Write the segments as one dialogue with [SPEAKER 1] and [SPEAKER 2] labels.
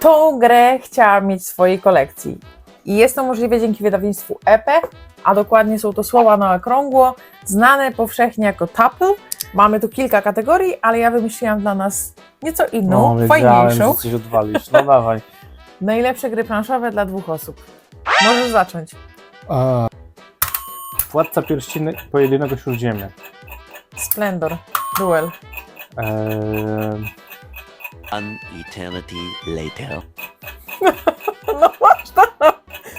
[SPEAKER 1] Tą grę chciałam mieć w swojej kolekcji. I jest to możliwe dzięki wydawnictwu EPE, a dokładnie są to słowa na okrągło, znane powszechnie jako tuple. Mamy tu kilka kategorii, ale ja wymyśliłam dla nas nieco inną,
[SPEAKER 2] wiedziałem,
[SPEAKER 1] fajniejszą.
[SPEAKER 2] że coś odwalisz. No dawaj.
[SPEAKER 1] Najlepsze gry planszowe dla dwóch osób. Możesz zacząć.
[SPEAKER 2] Władca pierścieni pojedynczego śródziemia.
[SPEAKER 1] Splendor, Duel.
[SPEAKER 2] Eee,
[SPEAKER 3] One eternity later.
[SPEAKER 1] No to.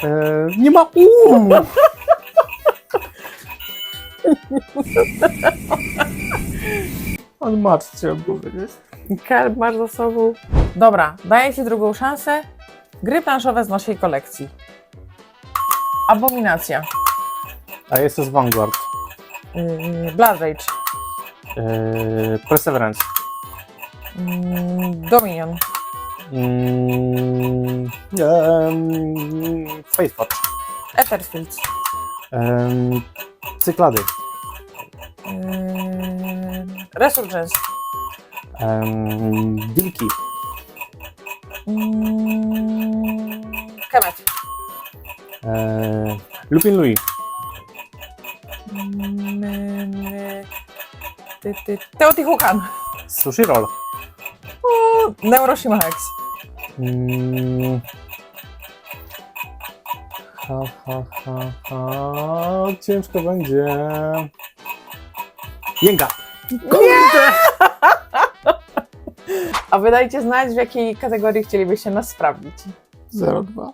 [SPEAKER 2] eee, nie ma U! On mat chciałem powiedzieć.
[SPEAKER 1] Kelp masz za sobą. Dobra, daję Ci drugą szansę. Gry planszowe z naszej kolekcji. Abominacja.
[SPEAKER 2] A jest to z Vanguard.
[SPEAKER 1] Yy, Blood Rage.
[SPEAKER 2] Eee, Perseverance.
[SPEAKER 1] Yy, Dominion.
[SPEAKER 2] Mm, eee, Faithfort.
[SPEAKER 1] Etherfields.
[SPEAKER 2] Eee, cyklady.
[SPEAKER 1] Yy, Resurgence.
[SPEAKER 2] Dilki.
[SPEAKER 1] Yy, Kemet.
[SPEAKER 2] Eee, Lupin Louis.
[SPEAKER 1] Teotihuacan.
[SPEAKER 2] Sushi Roll.
[SPEAKER 1] Neuroshima Hex.
[SPEAKER 2] Mm. Ha, ha, ha, ha. Ciężko będzie. Jęga. Kurde!
[SPEAKER 1] A wydajcie znać, w jakiej kategorii chcielibyście nas sprawdzić.
[SPEAKER 2] 02.